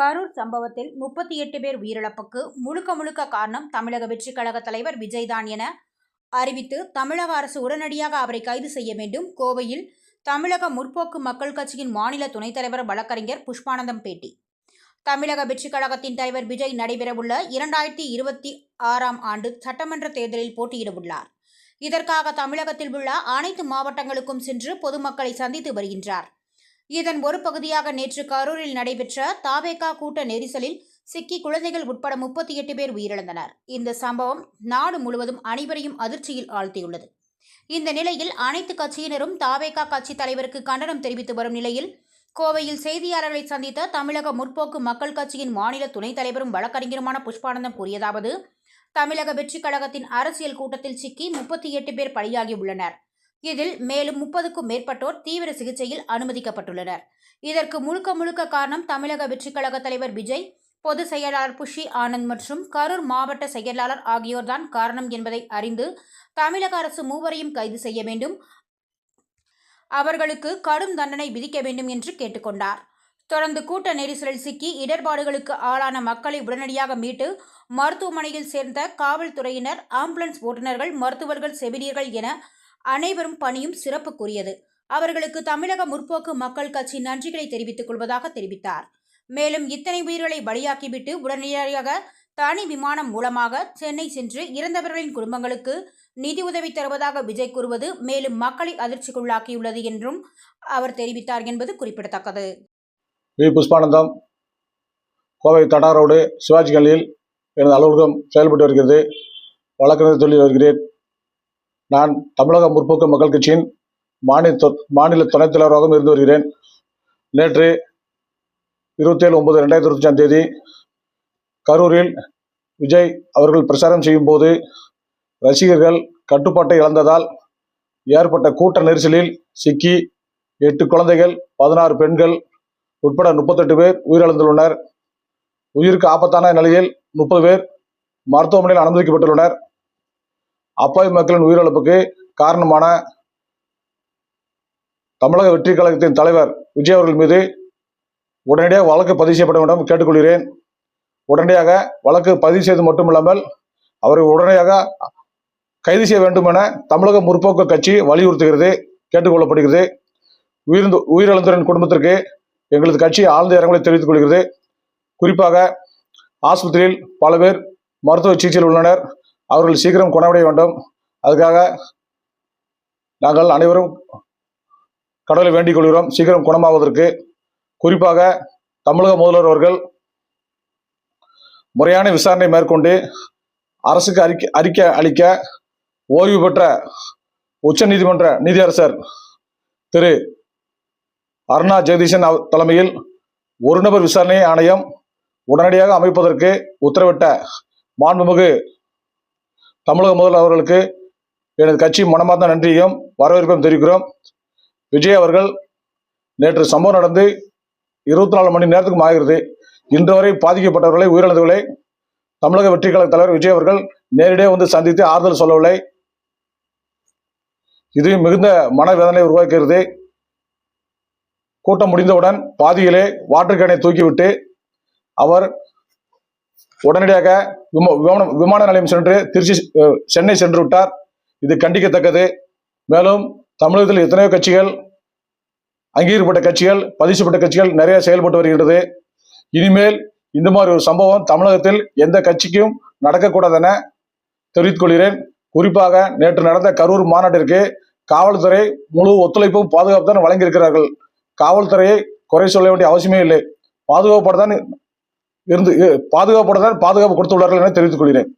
கரூர் சம்பவத்தில் முப்பத்தி எட்டு பேர் உயிரிழப்புக்கு முழுக்க முழுக்க காரணம் தமிழக வெற்றிக் கழக தலைவர் விஜய்தான் என அறிவித்து தமிழக அரசு உடனடியாக அவரை கைது செய்ய வேண்டும். கோவையில் தமிழக முற்போக்கு மக்கள் கட்சியின் மாநில துணைத் தலைவர் வழக்கறிஞர் புஷ்பானந்தம் பேட்டி. தமிழக வெற்றிக் கழகத்தின் தலைவர் விஜய் நடைபெறவுள்ள இரண்டாயிரத்தி இருபத்தி ஆறாம் ஆண்டு சட்டமன்ற தேர்தலில் போட்டியிடவுள்ளார். இதற்காக தமிழகத்தில் உள்ள அனைத்து மாவட்டங்களுக்கும் சென்று பொதுமக்களை சந்தித்து வருகின்றார். இதன் ஒரு பகுதியாக நேற்று கரூரில் நடைபெற்ற தாவேகா கூட்ட நெரிசலில் சிக்கி குழந்தைகள் உட்பட முப்பத்தி எட்டு பேர் உயிரிழந்தனர். இந்த சம்பவம் நாடு முழுவதும் அனைவரையும் அதிர்ச்சியில் ஆழ்த்தியுள்ளது. இந்த நிலையில் அனைத்து கட்சியினரும் தாவேகா கட்சி தலைவருக்கு கண்டனம் தெரிவித்து வரும் நிலையில் கோவையில் செய்தியாளர்களை சந்தித்த தமிழக முற்போக்கு மக்கள் கட்சியின் மாநில துணைத் தலைவரும் வழக்கறிஞருமான புஷ்பானந்தம் கூறியதாவது தமிழக வெற்றிக் கழகத்தின் அரசியல் கூட்டத்தில் சிக்கி முப்பத்தி எட்டு பேர் பலியாகியுள்ளனர். உள்ளனர் இதில் மேலும் முப்பதுக்கும் மேற்பட்டோர் தீவிர சிகிச்சையில் அனுமதிக்கப்பட்டுள்ளனர். இதற்கு முழுக்க முழுக்க காரணம் தமிழக வெற்றிக்கழக தலைவர் விஜய் பொதுச் செயலாளர் புஷி ஆனந்த் மற்றும் கரூர் மாவட்ட செயலாளர் ஆகியோர்தான் காரணம் என்பதை அறிந்து தமிழக அரசு மூவரையும் கைது செய்ய வேண்டும். அவர்களுக்கு கடும் தண்டனை விதிக்க வேண்டும் என்று கேட்டுக்கொண்டார். தொடர்ந்து கூட்ட நெரிசலில் சிக்கி இடர்பாடுகளுக்கு ஆளான மக்களை உடனடியாக மீட்டு மருத்துவமனையில் சேர்ந்த காவல்துறையினர் ஆம்புலன்ஸ் ஓட்டுநர்கள் மருத்துவர்கள் செவிலியர்கள் என அனைவரும் பணியும் சிறப்புக்குரியது. அவர்களுக்கு தமிழக முற்போக்கு மக்கள் கட்சி நன்றிகளை தெரிவித்துக் கொள்வதாக தெரிவித்தார். மேலும் இத்தனை உயிர்களை பலியாக்கிவிட்டு உடனடியாக தனி விமானம் மூலமாக சென்னை சென்று இறந்தவர்களின் குடும்பங்களுக்கு நிதி உதவி தருவதாக விஜய் கூறுவது மேலும் மக்களை அதிர்ச்சிக்குள்ளாக்கியுள்ளது என்றும் அவர் தெரிவித்தார் என்பது குறிப்பிடத்தக்கது. வி. புஷ்பானந்தம் கோவை தடா ரோடு சிவாஜி கல்லியில் எனது அலுவலகம் செயல்பட்டு வருகிறது. வழக்கறிஞர் தொழில் வருகிறேன். நான் தமிழக முற்போக்கு மக்கள் கட்சியின் மாநில தொ- மாநில துணைத் தலைவராகவும் இருந்து வருகிறேன். நேற்று இருபத்தேழு ஒன்பது ரெண்டாயிரத்தி இருபத்தஞ்சாம் தேதி கரூரில் விஜய் அவர்கள் பிரச்சாரம் செய்யும் போது ரசிகர்கள் கட்டுப்பாட்டை இழந்ததால் ஏற்பட்ட கூட்ட நெரிசலில் சிக்கி எட்டு குழந்தைகள் பதினாறு பெண்கள் உட்பட முப்பத்தெட்டு பேர் உயிரிழந்துள்ளனர். உயிருக்கு ஆபத்தான நிலையில் முப்பது பேர் மருத்துவமனையில் அனுமதிக்கப்பட்டுள்ளனர். அப்பாவி மக்களின் உயிரிழப்புக்கு காரணமான தமிழக வெற்றி கழகத்தின் தலைவர் விஜய் அவர்கள் மீது உடனடியாக வழக்கு பதிவு செய்யப்பட வேண்டும் கேட்டுக்கொள்கிறேன். உடனடியாக வழக்கு பதிவு செய்து மட்டுமில்லாமல் அவரை உடனடியாக கைது செய்ய வேண்டும் என தமிழக முற்போக்கு கட்சி வலியுறுத்துகிறது கேட்டுக்கொள்ளப்படுகிறது. உயிர்ந்து உயிரிழந்தோரின் குடும்பத்திற்கு எங்களது கட்சி ஆழ்ந்த இரங்கலை தெரிவித்துக் கொள்கிறது. குறிப்பாக ஆஸ்பத்திரியில் பல பேர் மருத்துவ சிகிச்சையில் உள்ளனர். அவர்கள் சீக்கிரம் குணமடைய வேண்டும். அதுக்காக நாங்கள் அனைவரும் கடவுளை வேண்டிக் கொள்கிறோம். சீக்கிரம் குணமாவதற்கு. குறிப்பாக தமிழக முதல்வர் அவர்கள் முறையான விசாரணை மேற்கொண்டு அரசுக்கு அறிக்கை அறிக்கை அளிக்க ஓய்வு பெற்ற உச்சநீதிமன்ற நீதியரசர் திரு அருணா ஜெகதீசன் தலைமையில் ஒரு நபர் விசாரணை ஆணையம் உடனடியாக அமைப்பதற்கு உத்தரவிட்ட மாண்புமிகு தமிழக முதல்வர் அவர்களுக்கு எனது கட்சி மனமார்ந்த நன்றியும் வரவேற்பையும் தெரிவிக்கிறோம். விஜய் அவர்கள் நேற்று சம்பவம் நடந்து இருபத்தி நாலு மணி நேரத்துக்கும் ஆகிறது இன்று வரை பாதிக்கப்பட்டவர்களை உயிரிழந்தவர்களை தமிழக வெற்றி கழக தலைவர் விஜய் அவர்கள் நேரடியாக வந்து சந்தித்து ஆறுதல் சொல்லவில்லை. இது மிகுந்த மனவேதனை உருவாக்குகிறது. கூட்டம் முடிந்தவுடன் பாதியிலே வாட்டர் கேனை தூக்கிவிட்டு அவர் உடனடியாக விமான விமான நிலையம் சென்று திருச்சி சென்னை சென்று விட்டார். இது கண்டிக்கத்தக்கது. மேலும் தமிழகத்தில் எத்தனையோ கட்சிகள் அங்கீகரிக்கப்பட்ட கட்சிகள் பதிசுப்பட்ட கட்சிகள் நிறைய செயல்பட்டு வருகின்றது. இனிமேல் இந்த மாதிரி ஒரு சம்பவம் தமிழகத்தில் எந்த கட்சிக்கும் நடக்கக்கூடாதென தெரிவித்துக் கொள்கிறேன். குறிப்பாக நேற்று நடந்த கரூர் மாநாட்டிற்கு காவல்துறை முழு ஒத்துழைப்பும் பாதுகாப்பு தான் வழங்கியிருக்கிறார்கள். காவல்துறையை குறை சொல்ல வேண்டிய அவசியமே இல்லை. பாதுகாப்பு தான் இருந்து பாதுகாப்போடு பாதுகாப்பு கொடுத்துள்ளார்கள் என தெரிவித்துக் கொள்கிறேன்.